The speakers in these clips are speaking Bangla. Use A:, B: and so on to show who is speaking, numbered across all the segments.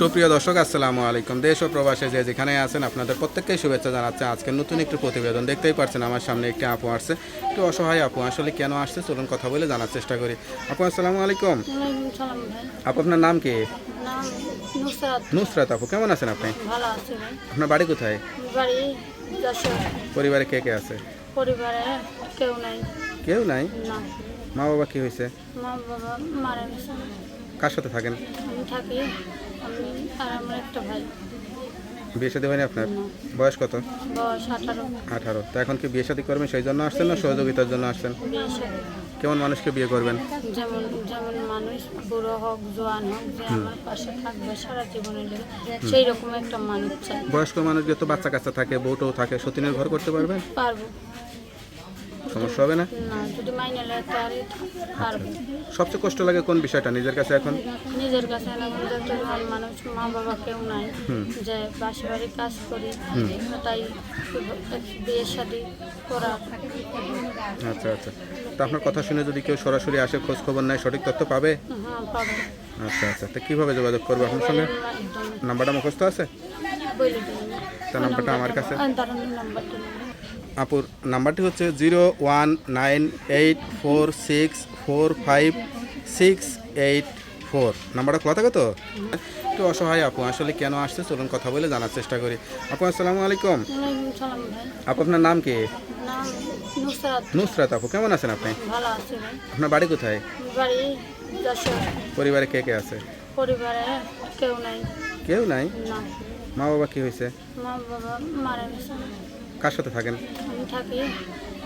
A: সুপ্রিয় দর্শক আসসালামু আলাইকুম। দেশ ও প্রবাসে যে যেখানে আছেন আপনাদের প্রত্যেককেই শুভেচ্ছা জানাচ্ছে। আজকে নতুন একটি প্রতিবেদন দেখতেই পাচ্ছেন আমার সামনে একটি আপু আসছে। একটু অসহায় আপু আসলে কেন আসছে? চলুন কথা বলে জানার চেষ্টা করি। আপু আসসালামু আলাইকুম। আপু আপনার নাম কি?
B: নুসরাত।
A: আপু কেমন আছেন আপনি? আপনার বাড়ি কোথায়? পরিবারে কে কে আছে?
B: পরিবারে কেউ নাই।
A: কেউ নাই? মা বাবা কি হয়েছে?
B: মা বাবা মারা গেছে।
A: কার সাথে থাকেন?
B: থাকি। আমি আর আমার একটা ভাই।
A: বিয়ে শাদী হয়নি আপনার। বয়স কত?
B: বয়স আঠারো।
A: আঠারো। তো এখন কি বিয়ে শাদী করবেন সেই জন্য আসছেন না সহযোগিতার জন্য আসছেন? কেমন মানুষকে বিয়ে করবেন?
B: যেমন যেমন মানুষ বুড়ো হোক জোয়ান হোক যে আমার পাশে থাকবে সারা জীবনের জন্য সেই রকম একটা মানুষ চাই।
A: বয়স্ক মানুষ যত বাচ্চা কাচ্চা থাকে বউটাও থাকে সতীনের ঘর করতে পারবেন?
B: পারব।
A: সমস্যা হবে না?
B: যদি মাইনে তাহলে
A: সবচেয়ে কষ্ট লাগে কোন বিষয়টা নিজের কাছে এখন?
B: নিজের কাছে ভালো মানুষ মা বাবা কেউ নাই। যে বাসা বাড়ি কাজ করি তাই বিয়ের শাদি করা।
A: আচ্ছা আচ্ছা। তা আপনার কথা শুনে যদি কেউ সরাসরি আসে খোঁজ খবর নেয় সঠিক তথ্য পাবে?
B: হ্যাঁ পাবো।
A: আচ্ছা আচ্ছা। তো কীভাবে যোগাযোগ করব আপনার সঙ্গে? নাম্বারটা মুখস্থ আছে?
B: বলে দিন
A: তা নাম্বারটা আমার কাছে। আপুর নাম্বারটি হচ্ছে zero one nine eight four six four five six eight four. নাম্বারটা খোলা থাকে তো? একটু অসহায় আপু আসলে কেন আসছে? চলুন কথা বলে জানার চেষ্টা করি। আপু আসসালামু আলাইকুম। আপু আপনার নাম কি?
B: নুসরাত।
A: আপু কেমন আছেন আপনি? আপনার বাড়ি কোথায়? পরিবারে কে কে আছে?
B: পরিবারে কেউ নাই।
A: কেউ নাই? মা বাবা কি হয়েছে?
B: মা বাবা মারা গেছে।
A: কার সাথে থাকেন?
B: আমি থাকি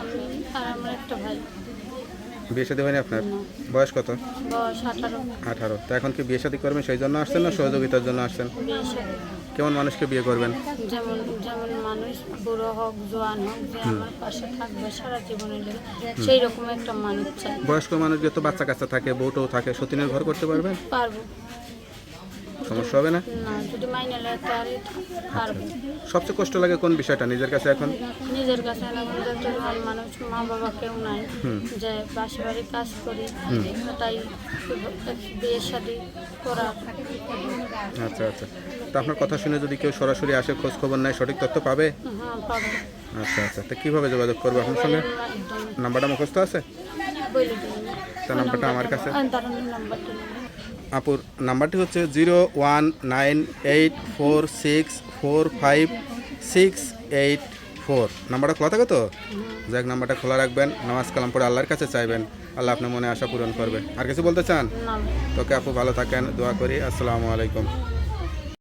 B: আমি আর আমার একটা ভাই।
A: বিয়ে শাদী হয়নি আপনার। বয়স কত?
B: বয়স আঠারো।
A: আঠারো। তো এখন কি বিয়ে শাদী করবেন সেই জন্য আসছেন না সহযোগিতার জন্য আসছেন? কেমন মানুষকে বিয়ে করবেন?
B: যেমন যেমন মানুষ বুড়ো হোক জোয়ান হোক যে আমার পাশে থাকবে সারা জীবনের জন্য সেই রকম একটা মানুষ চাই।
A: বয়স্ক বাচ্চা কাচ্চা থাকে বউটাও থাকে সতীনের ঘর করতে পারবেন?
B: পারব।
A: সমস্যা হবে না? সবচেয়ে কষ্ট লাগে কোন বিষয়টা নিজের কাছে এখন?
B: নিজের কাছে মানুষ মা বাবা কেউ নাই যে বাসা বাড়ি কাজ করি তাই বিয়ের শাদি করা।
A: আচ্ছা আচ্ছা। তা আপনার কথা শুনে যদি কেউ সরাসরি আসে খোঁজ খবর নেয় সঠিক তথ্য পাবে?
B: হ্যাঁ
A: আচ্ছা আচ্ছা। তো কীভাবে যোগাযোগ করব আপনার সঙ্গে? নাম্বারটা মুখস্থ আছে? তা নাম্বারটা আমার কাছে। আপুর নাম্বারটি হচ্ছে zero one nine eight four six four five six eight four. নাম্বারটা খোলা থাকে তো? যাক নাম্বারটা খোলা রাখবেন। নামাজ কালাম পরে আল্লাহর কাছে চাইবেন। আল্লাহ আপনার মনে আশা পূরণ করবে। আর কিছু বলতে চান? তোকে আপু ভালো থাকেন দোয়া করি। আসসালামু আলাইকুম।